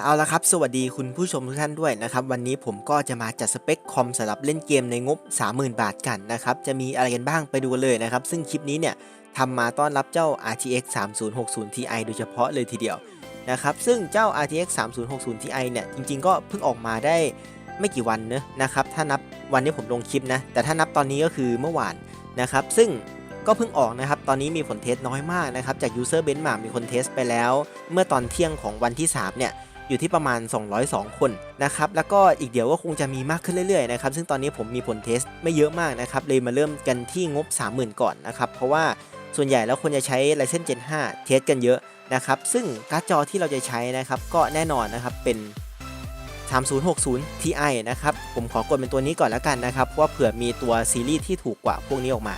เอาละครับสวัสดีคุณผู้ชมทุกท่านด้วยนะครับวันนี้ผมก็จะมาจัดสเปคคอมสำหรับเล่นเกมในงบ 30,000 บาทกันนะครับจะมีอะไรกันบ้างไปดูเลยนะครับซึ่งคลิปนี้เนี่ยทำมาต้อนรับเจ้า RTX 3060 Ti โดยเฉพาะเลยทีเดียวนะครับซึ่งเจ้า RTX 3060 Ti เนี่ยจริงๆ ก็เพิ่งออกมาได้ไม่กี่วันเนอะนะครับถ้านับวันที่ผมลงคลิปนะแต่ถ้านับตอนนี้ก็คือเมื่อวานนะครับซึ่งก็เพิ่งออกนะครับ ตอนนี้มีผลเทสน้อยมากนะครับ จาก User Benchmark มีคนเทสไปแล้ว เมื่อตอนเที่ยงของวันที่ 3 เนี่ย อยู่ที่ประมาณ 202 คนนะครับแล้วก็อีกเดี๋ยวก็คงจะมีมากขึ้นเรื่อยๆนะครับซึ่งตอนนี้ผมมีผลเทสไม่เยอะมากนะครับเลยมาเริ่มกันที่งบ 30,000 ก่อนนะครับเพราะว่าส่วนใหญ่แล้วคนจะใช้ Ryzen Gen 5 เทสกันเยอะนะครับซึ่งการ์ดจอที่เราจะใช้นะครับก็แน่นอนนะครับเป็น 3060 Ti นะครับผมขอกดเป็นตัวนี้ก่อนแล้วกันนะครับว่าเผื่อมีตัวซีรีส์ที่ถูกกว่าพวกนี้ออกมา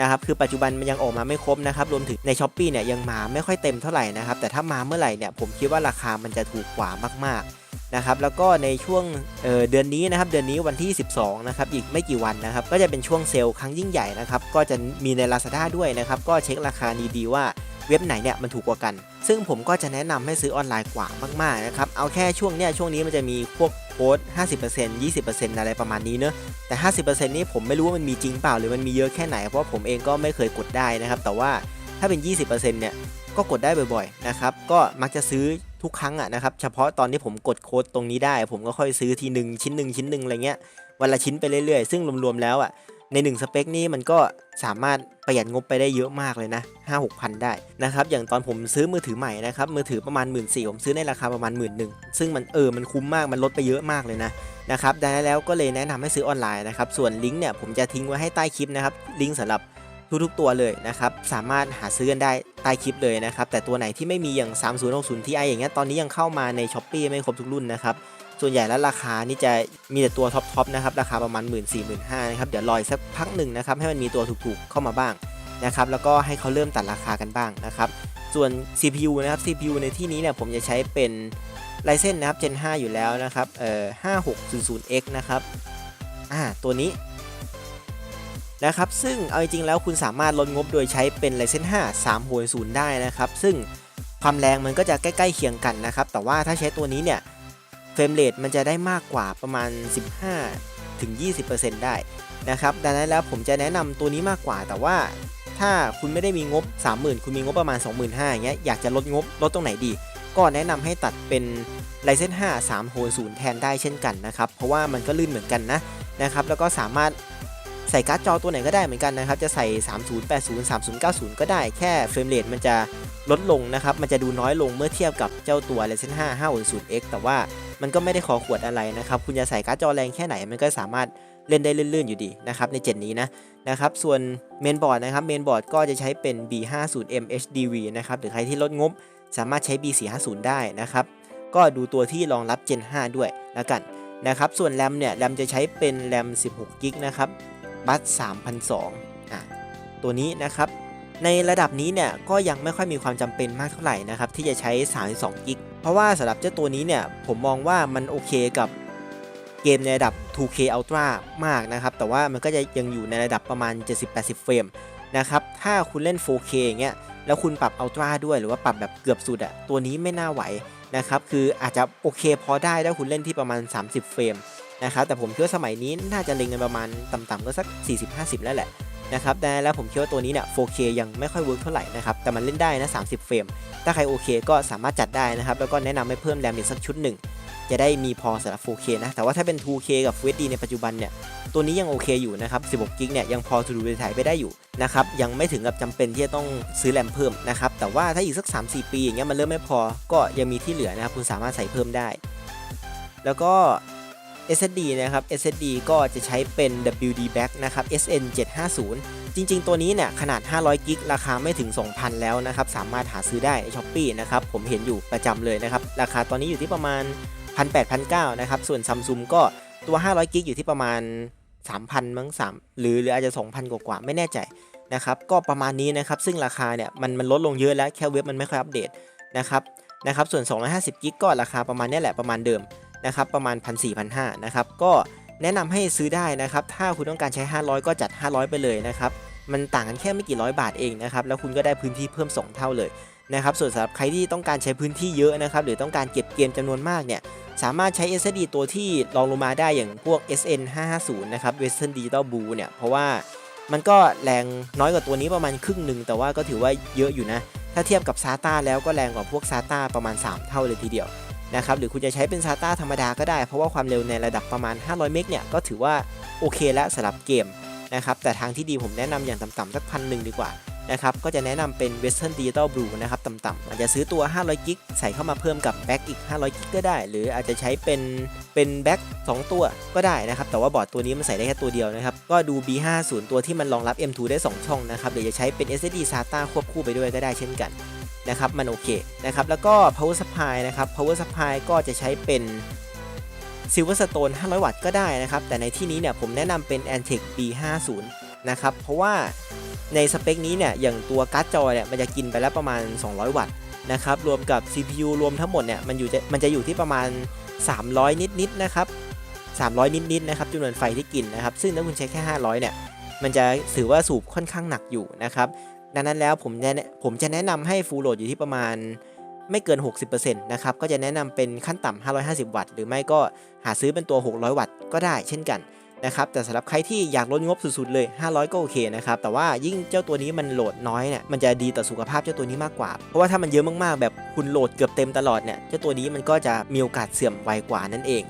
นะครับคือปัจจุบันมันยังออกมาไม่ครบนะครับรวมถึงใน s h อ p e e เนี่ยยังมาไม่ค่อยเต็มเท่าไหร่นะครับแต่ถ้ามาเมื่อไหร่เนี่ยผมคิดว่าราคามันจะถูกกว่ามากๆนะครับแล้วก็ในช่วงเเดือนนี้นะครับเดือนนี้วันที่ 12นะครับอีกไม่กี่วันนะครับก็จะเป็นช่วงเซลล์ครั้งยิ่งใหญ่นะครับก็จะมีใน Lazada ด้วยนะครับก็เช็คราคาดีๆว่าเว็บไหนเนี่ยมันถูกกว่ากัน ซึ่งผมก็จะแนะนำให้ซื้อออนไลน์กว่ามากๆนะครับ เอาแค่ช่วงเนี้ยช่วงนี้มันจะมีพวก ค้ด 50% 20%อะไรประมาณนี้เนอะแต่ 50%นี้ผมไม่รู้ว่ามันมีจริงเปล่าหรือมันมีเยอะแค่ไหน เพราะผมเองก็ไม่เคยกดได้นะครับ แต่ว่าถ้าเป็น 20%เนี่ยก็กดได้บ่อยๆนะครับ ก็มักจะซื้อทุกครั้งอะนะครับ เฉพาะตอนที่ผมกดโค้ดตรงนี้ได้ ผมก็ค่อยซื้อทีหนึ่งชิ้นหนึ่งชิ้นหนึ่งอะไรเงี้ย วันละชิ้นไปเรื่อยๆ ซึ่งรวมๆแล้วอะ ใน 1 สเปคนี้มันก็สามารถประหยัดงบไปได้เยอะมากเลยนะ 5 6พันได้นะครับ อย่างตอนผมซื้อมือถือใหม่นะครับ มือถือประมาณ 1 4ื่นผมซื้อในราคาประมาณ 1 1ื่นซึ่งมันเออ มันคุ้มมาก มันลดไปเยอะมากเลยนะนะครับ ดังนั้นแล้วก็เลยแนะนำให้ซื้อออนไลน์นะครับ ส่วนลิงก์เนี่ยผมจะทิ้งไว้ให้ใต้คลิปนะครับ ลิงก์สำหรับทุกๆตัวเลยนะครับ สามารถหาซื้อกันได้ใต้คลิปเลยนะครับ แต่ตัวไหนที่ไม่มีอย่าง 3060 Ti อย่างเงี้ย ตอนนี้ยังเข้ามาใน s h อ p e e ไม่ครบทุกรุ่นนะครับ ส่วนใหญ่แล้วราคานี่จะมีแต่ตัวท็อปๆนะครับราคาประมาณ 1 4 0 0 0 0นะครับเดี๋ยวรออีกสักพักหนึ่งนะครับให้มันมีตัวถูกๆเข้ามาบ้างนะครับแล้วก็ให้เขาเริ่มตัดราคากันบ้างนะครับส่วน CPU นะครับ CPU ในที่นี้เนี่ยผมจะใช้เป็น Ryzen นะครับ Gen 5 อยู่แล้วนะครับเอ่อ 5600X นะครับอ่าตัวนี้นะครับซึ่งเอาจริงๆแล้วคุณสามารถลดงบโดยใช้เป็น Ryzen 5 3 6 0ได้นะครับ ซึ่งความแรงมันก็จะใกล้ๆเคียงกันนะครับแต่ว่าถ้าใช้ตัวนี้เนี่ย เฟรมเรทมันจะได้มากกว่าประมาณ 15ถึง20%ได้นะครับดังนั้นแล้วผมจะแนะนำตัวนี้มากกว่า แต่ว่าถ้าคุณไม่ได้มีงบ 30,000 คุณมีงบประมาณ 25,000อย่างเงี้ยอยากจะลดงบลดตรงไหนดี ก็แนะนำให้ตัดเป็น Ryzen 5 3 6 0แทนได้เช่นกันนะครับ เพราะว่ามันก็ลื่นเหมือนกันนะนะครับแล้วก็สามารถ ใส่การ์ดจอตัวไหนก็ได้เหมือนกันนะครับ จะใส่ 3080 3090 ก็ได้ แค่เฟรมเรทมันจะลดลงนะครับ มันจะดูน้อยลงเมื่อเทียบกับเจ้าตัว Ryzen 5 560X แต่ว่ามันก็ไม่ได้ขอขวดอะไรนะครับ คุณจะใส่การ์ดจอแรงแค่ไหน มันก็สามารถเล่นได้ลื่นๆอยู่ดีนะครับในเจนนี้นะนะครับ ส่วนเมนบอร์ดนะครับ เมนบอร์ดก็จะใช้เป็น B50M HDV นะครับ หรือใครที่ลดงบสามารถใช้ B450 ได้นะครับ ก็ดูตัวที่รองรับ Gen 5 ด้วยแล้วกันนะครับ ส่วนแรมเนี่ย แรมจะใช้เป็นแรม16กิกนะครับ บัส3,002อะตัวนี้นะครับในระดับนี้เนี่ยก็ยังไม่ค่อยมีความจำเป็นมากเท่าไหร่นะครับที่จะใช้ 32 กิก เพราะว่าสำหรับเจ้าตัวนี้เนี่ยผมมองว่ามันโอเคกับเกมในระดับ 2K Ultra มากนะครับ แต่ว่ามันก็จะยังอยู่ในระดับประมาณ 70-80 เฟรมนะครับ ถ้าคุณเล่น 4K อย่างเงี้ย แล้วคุณปรับ Ultra ด้วยหรือว่าปรับแบบเกือบสุดอะตัวนี้ไม่น่าไหวนะครับ คืออาจจะโอเคพอได้ถ้าคุณเล่นที่ประมาณ 30 เฟรม นะครับแต่ผมคิดว่าสมัยนี้น่าจะเล็งกันประมาณต่ำๆก็สัก 40-50 แล้วแหละนะครับแต่แล้วผมคิดว่าตัวนี้เนี่ย 4K ยังไม่ค่อยเวิร์กเท่าไหร่นะครับแต่มันเล่นได้นะ 30 เฟรม ถ้าใครโอเคก็สามารถจัดได้นะครับแล้วก็แนะนำให้เพิ่มแรมอีกสักชุดหนึ่งจะได้มีพอสำหรับ 4K นะ แต่ว่าถ้าเป็น 2K กับ Full HD ในปัจจุบันเนี่ย ตัวนี้ยังโอเคอยู่นะครับ 16กิกเนี่ยยังพอจะดูถ่ายไปได้อยู่นะครับ ยังไม่ถึงกับจำเป็นที่จะต้องซื้อแรมเพิ่มนะครับ แต่ว่าถ้าอีกสัก 3-4 ปีอย่างเงี้ยมันเริ่มไม่พอ ก็ยังมีที่เหลือนะครับ คุณสามารถใส่เพิ่มได้ แล้วก็ SSD นะครับ SSD ก็จะใช้เป็น WD Back นะครับ SN 750จริง ๆ ตัวนี้เนี่ยขนาด 500กิกราคาไม่ถึง 2,000 แล้วนะครับ สามารถหาซื้อได้ใน s h อ p e e นะครับ ผมเห็นอยู่ประจำเลยนะครับ ราคาตอนนี้อยู่ที่ประมาณ 1,800-1,900นะครับ ส่วน Samsung ก็ตัว 500กิกอยู่ที่ประมาณ 3,000 มั้ง3หรือหรืออาจจะ 2,000 กว่าๆไม่แน่ใจนะครับ ก็ประมาณนี้นะครับ ซึ่งราคาเนี่ยมันมันลดลงเยอะแล้วแค่เว็บมันไม่ค่อยอัปเดตนะครับนะครับ ส่วน 250กิกก็ราคาประมาณนี้แหละประมาณเดิม นะครับประมาณ 1 4 0 0นะครับก็แนะนำให้ซื้อได้นะครับถ้าคุณต้องการใช้ 500 ก็จัด 500 ไปเลยนะครับมันต่างกันแค่ไม่กี่ร้อยบาทเองนะครับแล้วคุณก็ได้พื้นที่เพิ่ม 2 เท่าเลยนะครับส่วนสำหรับใครที่ต้องการใช้พื้นที่เยอะนะครับหรือต้องการเก็บเกมจำนวนมากเนี่ยสามารถใช้ SSD ตัวที่รองลงมาได้อย่างพวก SN 550นะครับ Western Digital Blue เนี่ยเพราะว่ามันก็แรงน้อยกว่าตัวนี้ประมาณครึ่งหนึ่งแต่ว่าก็ถือว่าเยอะอยู่นะ ถ้าเทียบกับ SATA แล้วก็แรงกว่าพวก SATA ประมาณ 3 เท่าเลยทีเดียว นะครับหรือคุณจะใช้เป็น SATA ธรรมดาก็ได้ เพราะว่าความเร็วในระดับประมาณ 500 เมกเนี่ยก็ถือว่าโอเคแล้วสำหรับเกมนะครับแต่ทางที่ดีผมแนะนำอย่างต่ำๆสักพันหนึ่งดีกว่านะครับก็จะแนะนำเป็น Western Digital Blue นะครับต่ำๆอาจจะซื้อตัว 500 กิกใส่เข้ามาเพิ่มกับแบ็กอีก 500 กิกก็ได้ หรืออาจจะใช้เป็นเป็นแบ็ก2 ตัวก็ได้นะครับแต่ว่าบอร์ดตัวนี้มันใส่ได้แค่ตัวเดียวนะครับก็ดู B50 ตัวที่มันรองรับ M2 ได้ 2 ช่องนะครับหรือจะใช้เป็น SSD SATA ควบคู่ไปด้วยก็ได้เช่นกัน นะครับมันโอเคนะครับแล้วก็ power supply นะครับ power supply ก็จะใช้เป็น Silverstone 500 วัตต์ก็ได้นะครับ แต่ในที่นี้เนี่ยผมแนะนำเป็น Antec B50 นะครับ เพราะว่าในสเปคนี้เนี่ยอย่างตัวการ์ดจอเนี่ยมันจะกินไปแล้วประมาณ 200 วัตต์นะครับ รวมกับ CPU รวมทั้งหมดเนี่ยมันอยู่จะมันจะอยู่ที่ประมาณ 300 นิดๆนะครับ 300 นิดๆนะครับจำนวนไฟที่กินนะครับ ซึ่งถ้าคุณใช้แค่ 500 เนี่ยมันจะถือว่าสูบค่อนข้างหนักอยู่นะครับ ดังนั้นแล้วผมแนะผมจะแนะนำให้ Full Load อยู่ที่ประมาณไม่เกิน 60%นะครับ ก็จะแนะนำเป็นขั้นต่ำ550 วัตต์ หรือไม่ก็หาซื้อเป็นตัว 600 วัตต์ก็ได้เช่นกันนะครับ แต่สำหรับใครที่อยากลดงบสุดๆเลย 500 ก็โอเคนะครับ แต่ว่ายิ่งเจ้าตัวนี้มันโหลดน้อยเนี่ย มันจะดีต่อสุขภาพเจ้าตัวนี้มากกว่า เพราะว่าถ้ามันเยอะมากๆ แบบคุณโหลดเกือบเต็มตลอดเนี่ย เจ้าตัวนี้มันก็จะมีโอกาสเสื่อมไวกว่านั่นเอง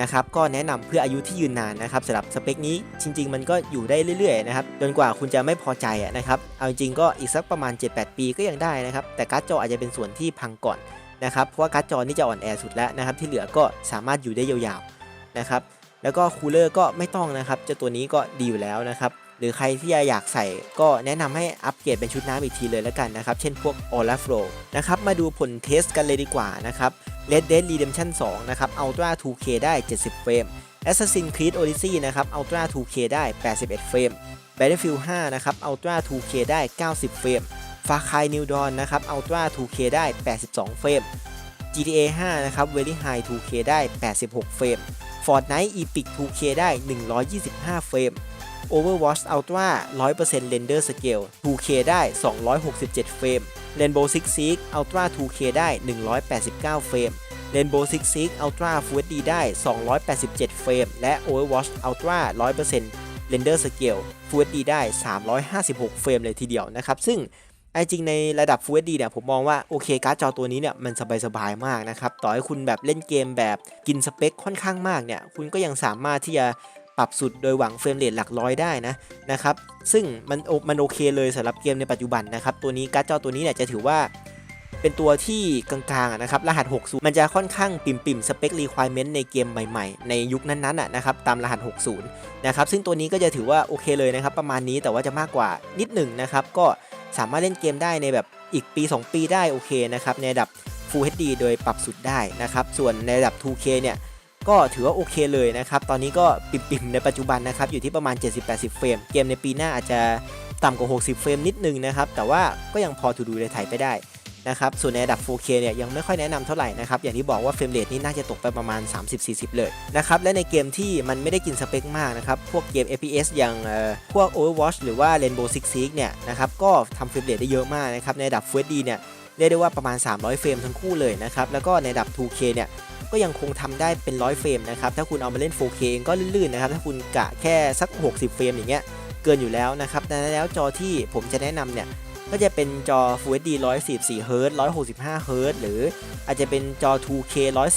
นะครับก็แนะนำเพื่ออายุที่ยืนนานนะครับสำหรับสเปคนี้จริง ๆ มันก็อยู่ได้เรื่อยๆนะครับจนกว่าคุณจะไม่พอใจนะครับเอาจริงก็อีกสักประมาณ 7-8 ปีก็ยังได้นะครับแต่การ์ดจออาจจะเป็นส่วนที่พังก่อนนะครับเพราะว่าการ์ดจอนี่จะอ่อนแอสุดแล้วนะครับที่เหลือก็สามารถอยู่ได้ยาวๆนะครับแล้วก็คูลเลอร์ก็ไม่ต้องนะครับเจ้าตัวนี้ก็ดีอยู่แล้วนะครับหรือใครที่อยากใส่ก็แนะนำให้อัปเกรดเป็นชุดน้ำอีกทีเลยแล้วกันนะครับ เช่นพวก o l a f l o w นะครับมาดูผลเทสกันเลยดีกว่านะครับ Red Dead Redemption 2 นะครับ Ultra 2K ได้ 70 เฟรม Assassin's Creed Odyssey นะครับ Ultra 2K ได้ 81 เฟรม Battlefield 5 นะครับ Ultra 2K ได้ 90 เฟรม Far Cry New Dawn นะครับ Ultra 2K ได้ 82 เฟรม GTA 5 นะครับ Very High 2K ได้ 86 เฟรม Fortnite Epic 2K ได้ 125 เฟรม Overwatch Ultra 100% Render Scale 2K ได้ 267 เฟรม Rainbow Six Siege Ultra 2K ได้ 189 เฟรม Rainbow Six Siege Ultra Full HD ได้ 287 เฟรม และ Overwatch Ultra 100% Render Scale Full HD ได้ 356 เฟรมเลยทีเดียวนะครับ ซึ่งไอจริงในระดับ Full HD เนี่ยผมมองว่า โอเค การ์ดจอตัวนี้เนี่ยมันสบายๆมากนะครับ ต่อให้คุณแบบเล่นเกมแบบกินสเปคค่อนข้างมากเนี่ย คุณก็ยังสามารถที่จะ ปรับสุดโดยหวังเฟรมเรทหลักร้อยได้นะนะครับซึ่งมันมันโอเคเลยสำหรับเกมในปัจจุบันนะครับตัวนี้การ์ดจอตัวนี้เนี่ยจะถือว่าเป็นตัวที่กลางๆนะครับรหัส 60 มันจะค่อนข้างปิ่มๆสเปค requirement ในเกมใหม่ๆ ในยุคนั้นๆนะครับตามรหัส 60 นะครับซึ่งตัวนี้ก็จะถือว่าโอเคเลยนะครับประมาณนี้แต่ว่าจะมากกว่านิดหนึ่งนะครับก็สามารถเล่นเกมได้ในแบบอีกปี 2 ปีได้โอเคนะครับในระดับ Full HD โดยปรับสุดได้นะครับส่วนในระดับ 2K เนี่ย ก็ถือว่าโอเคเลยนะครับ ตอนนี้ก็ปิ่มๆในปัจจุบันนะครับ อยู่ที่ประมาณ 70-80 เฟรม เกมในปีหน้าอาจจะต่ำกว่า 60 เฟรมนิดนึงนะครับ แต่ว่าก็ยังพอถูดูในถ่ายไปได้นะครับ ส่วนในระดับ 4K เนี่ยยังไม่ค่อยแนะนำเท่าไหร่นะครับ อย่างที่บอกว่าเฟรมเรทนี่น่าจะตกไปประมาณ 30-40 เลยนะครับ และในเกมที่มันไม่ได้กินสเปคมากนะครับ พวกเกม FPS อย่างพวก Overwatch หรือว่า Rainbow Six Siege เนี่ยนะครับ ก็ทำเฟรมเรทได้เยอะมากนะครับ ในระดับ Full HD เนี่ยเรียกได้ว่าประมาณ 300 เฟรมทั้งคู่เลยนะครับ แล้วก็ในระดับ 2K เนี่ย ก็ยังคงทำได้เป็น100เฟรมนะครับ ถ้าคุณเอามาเล่น 4K เองก็ลื่นๆนะครับ ถ้าคุณกะแค่สัก 60 เฟรมอย่างเงี้ย เกินอยู่แล้วนะครับดังนั้นแล้วจอที่ผมจะแนะนำเนี่ย ก็จะเป็นจอ Full HD 144 Hz 165 Hz หรืออาจจะเป็นจอ 2K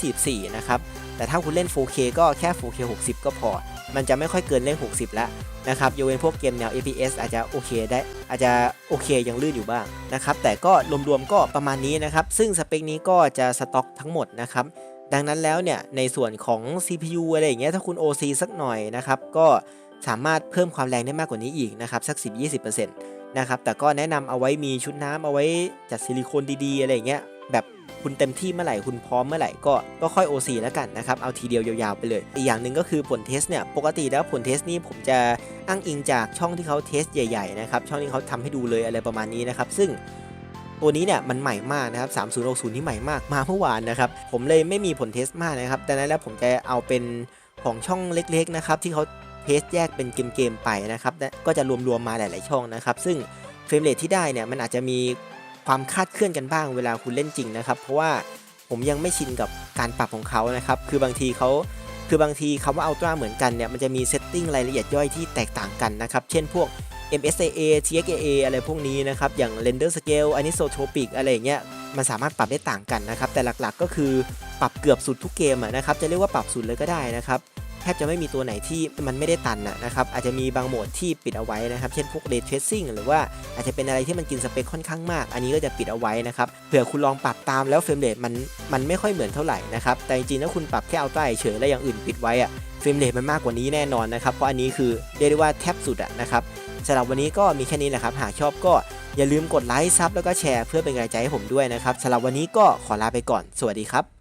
144 นะครับ แต่ถ้าคุณเล่น 4K ก็แค่ 4K 60 ก็พอ มันจะไม่ค่อยเกินเล่น60 แล้วนะครับยกเว้นพวกเกมแนว FPS อาจจะโอเคได้อาจจะโอเคยังลื่นอยู่บ้างนะครับ แต่ก็รวมๆก็ประมาณนี้นะครับ ซึ่งสเปคนี้ก็จะสต็อกทั้งหมดนะครับ ดังนั้นแล้วเนี่ยในส่วนของ CPU อะไรอย่างเงี้ยถ้าคุณ OC สักหน่อยนะครับก็สามารถเพิ่มความแรงได้มากกว่านี้อีกนะครับสัก 10-20%นะครับแต่ก็แนะนำเอาไว้มีชุดน้ำเอาไว้จัดซิลิโคนดีๆอะไรอย่างเงี้ยแบบคุณเต็มที่เมื่อไหร่คุณพร้อมเมื่อไหร่ก็ก็ค่อย OC แล้วกันนะครับเอาทีเดียวยาวๆไปเลย อีกอย่างหนึ่งก็คือผลเทสเนี่ยปกติแล้วผลเทสนี่ผมจะอ้างอิงจากช่องที่เขาเทสใหญ่ๆนะครับช่องที่เขาทำให้ดูเลยอะไรประมาณนี้นะครับซึ่ง ตัวนี้เนี่ยมันใหม่มากนะครับ3060ที่ใหม่มากมาเมื่อวานนะครับ ผมเลยไม่มีผลเทสมากนะครับดังนั้นแล้วผมจะเอาเป็นของช่องเล็กๆนะครับที่เขาเทสแยกเป็นเกมๆไปนะครับและก็จะรวมๆมาหลาย ๆช่องนะครับ ซึ่งเฟรมเรทที่ได้เนี่ยมันอาจจะมีความคาดเคลื่อนกันบ้างเวลาคุณเล่นจริงนะครับ เพราะว่าผมยังไม่ชินกับการปรับของเขานะครับ คือบางทีเขาคือบางทีคำว่าอัลตร้าเหมือนกันเนี่ยมันจะมีเซตติ้งรายละเอียดย่อยที่แตกต่างกันนะครับ เช่นพวก MSAA TXAA อะไรพวกนี้นะครับ อย่าง Render Scale Anisotropic อะไรเงี้ย มันสามารถปรับได้ต่างกันนะครับ แต่หลักๆก็คือปรับเกือบสุดทุกเกมนะครับ จะเรียกว่าปรับสุดเลยก็ได้นะครับแทบจะไม่มีตัวไหนที่มันไม่ได้ตันนะครับ อาจจะมีบางโหมดที่ปิดเอาไว้นะครับ เช่นพวก Ray Tracing หรือว่าอาจจะเป็นอะไรที่มันกินสเปคค่อนข้างมาก อันนี้ก็จะปิดเอาไว้นะครับเผื่อคุณลองปรับตามแล้วเฟรมเรทมันมันไม่ค่อยเหมือนเท่าไหร่นะครับ แต่จริงๆถ้าคุณปรับแค่เอาใต้เฉยแล้วอย่างอื่นปิดไว้อะเฟรมเรทมันมากกว่านี้แน่นอนนะครับ เพราะอันนี้คือเรียกได้ว่าแทบสุดอะนะครับ สำหรับวันนี้ก็มีแค่นี้แหละครับ หากชอบก็อย่าลืมกดไลค์ซับแล้วก็แชร์เพื่อเป็นกำลังใจให้ผมด้วยนะครับสำหรับวันนี้ก็ขอลาไปก่อน สวัสดีครับ